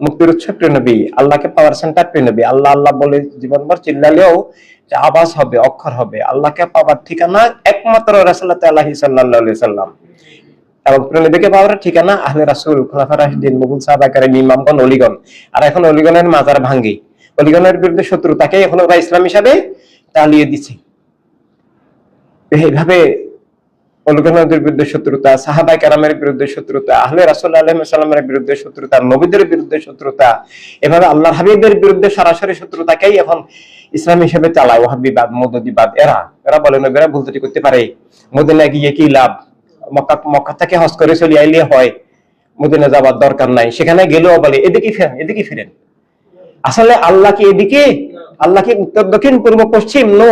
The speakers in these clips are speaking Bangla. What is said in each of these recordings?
মুক্তির উৎস প্রেনবী আল্লাহকে পাওয়ার সেন্টার প্রেনবী আল্লাহ আল্লাহ বলে জীবনভর চিল্লালেও যে আবাস হবে, অক্ষর হবে। আল্লাহকে পাওয়ার ঠিকানা একমাত্র রাসুল্লাহ আল্লাহি সাল্লাহ সাল্লাম। এবং প্রেনবীকে পাওয়ার ঠিকানা আহলে রাসুল, খোলাফা রাশিদিন মুগুল সাহাবাকার ইমামগণ, অলিগণ। আর এখন অলিগণের মাজার ভাঙ্গি। অলিগণের বিরুদ্ধে শত্রু তাকে এখন ওরা ইসলাম হিসাবে চালিয়ে দিচ্ছে এইভাবে অলিগণের বিরুদ্ধে শত্রুতা সাহাবাই কারামের বিরুদ্ধে শত্রুতা, আহলে রাসুল আলহামের বিরুদ্ধে শত্রুতা, নবীদের বিরুদ্ধে শত্রুতা, এভাবে আল্লাহ হাবিবের বিরুদ্ধে সরাসরি শত্রুতাকেই এখন ইসলাম হিসেবে চালায় ওহাবিবাদ মদদিবাদ, এরা। এরা বলে নবীরা ভুল ত্রুটি করতে পারে। মদিনা গিয়ে কি লাভ? মক্কা মক্কা থেকে হজ করে চলে আইলে হয়। মদিনা যাবার দরকার নাই। সেখানে গেলেও বলে, এদিকে ফেরেন, এদিকে ফিরেন। আসলে আল্লাহ কি এদিকে আল্লাহ কি উত্তর দক্ষিণ পূর্ব পশ্চিম নো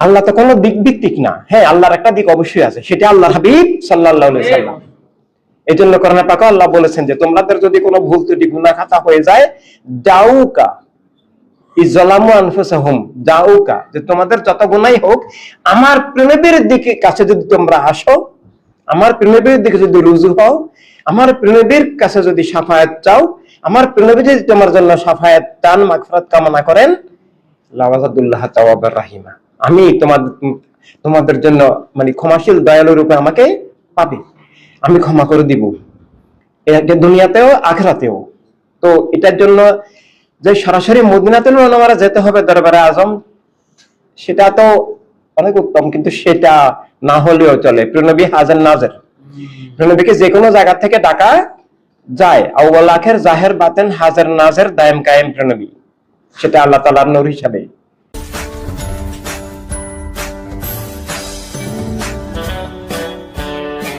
আল্লাহ তো কোনো দিক ভিত্তিক না। হ্যাঁ আল্লাহর একটা দিক অবশ্যই আছে, সেটা আল্লাহ হাবিব সাল্লাহ এই জন্য করোনা পাকা আল্লাহ বলেছেন যে তোমাদের যদি কোনো ভুল ত্রুটি গুনা খাতা হয়ে যায় যে তোমাদের যত হোক, আমার প্রেমের দিকে কাছে যদি তোমরা আসো, আমার প্রেমের দিকে যদি রুজু হও, আমার প্রেমের কাছে যদি সাফায়াত চাও, আমার প্রেমের যদি তোমার জন্য সাফায়াত মাগফিরাত কামনা করেন, লাওয়াজাদুল্লাহ রাহিমা। আমি তোমাদের তোমাদের জন্য মানে ক্ষমাশীল, দয়ালু রূপে আমাকে পাবে। আমি ক্ষমা করে দিব। এটা দুনিয়াতেও, আখরাতেও। তো এটার জন্য যে সরাসরি মদিনাতে মোনাওয়ারা যেতে হবে দরবারে আজম, সেটা তো অনেক উত্তম, কিন্তু সেটা না হলেও চলে। প্রণবী হাজার নাজের। প্রণবীকে যে কোনো জায়গা থেকে ডাকা যায়। আউ্বাল আখের, জাহের, বাতেন, হাজার নাজের দায়েম কায়েম প্রণবী সেটা আল্লাহ তালার নূর হিসাবে।